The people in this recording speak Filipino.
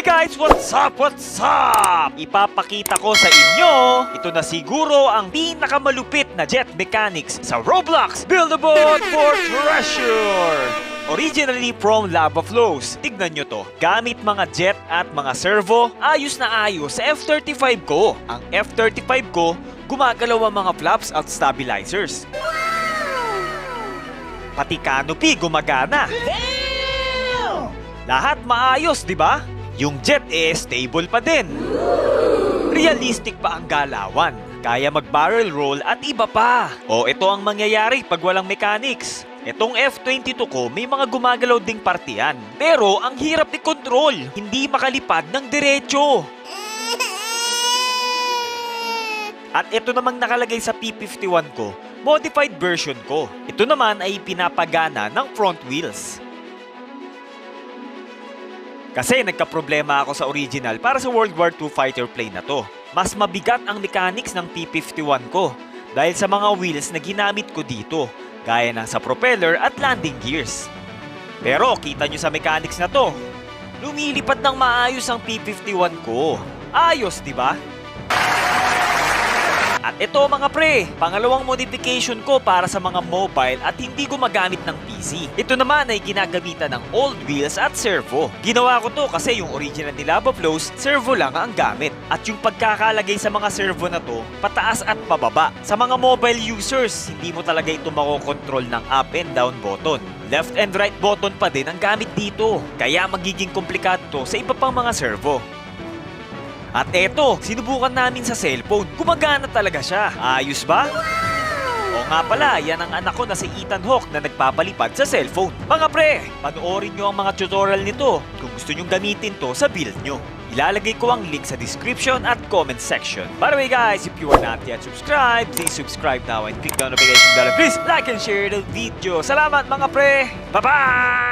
Hey guys, what's up? What's up? Ipapakita ko sa inyo, ito na siguro ang pinakamalupit na jet mechanics sa Roblox Build a Boat for Treasure! Originally from Lava Flows. Tignan nyo to. Gamit mga jet at mga servo, ayos na ayos sa F-35 ko. Ang F-35 ko, gumagalaw ang mga flaps at stabilizers. Pati canopy gumagana. Lahat maayos, di ba? Yung jet eh, stable pa din. Realistic pa ang galawan. Kaya mag-barrel roll at iba pa. O ito ang mangyayari pag walang mechanics. Itong F-22 ko may mga gumagalaw ding partiyan. Pero ang hirap i-control. Hindi makalipad ng diretso. At ito namang nakalagay sa P51 ko, modified version ko. Ito naman ay pinapagana ng front wheels. Kasi nagka-problema ako sa original para sa World War II fighter plane na to. Mas mabigat ang mechanics ng P-51 ko dahil sa mga wheels na ginamit ko dito, gaya ng sa propeller at landing gears. Pero kita nyo sa mechanics na to, lumilipad ng maayos ang P-51 ko. Ayos, di ba? At ito mga pre, pangalawang modification ko para sa mga mobile at hindi gumagamit ng PC. Ito naman ay ginagamitan ng old wheels at servo. Ginawa ko to kasi yung original ni Lava Flows, servo lang ang gamit. At yung pagkakalagay sa mga servo na to, pataas at pababa. Sa mga mobile users, hindi mo talaga ito makokontrol ng up and down button. Left and right button pa din ang gamit dito. Kaya magiging komplikado sa iba pang mga servo. At eto, sinubukan namin sa cellphone. Gumagana talaga siya. Ayos ba? O nga pala, yan ang anak ko na si Ethan Hawke na nagpapalipad sa cellphone. Mga pre, panoorin nyo ang mga tutorial nito kung gusto nyong gamitin to sa build nyo. Ilalagay ko ang link sa description at comment section. By the way guys, if you are not yet subscribed, please subscribe now and click the notification bell. Please like and share the video. Salamat mga pre! Bye-bye!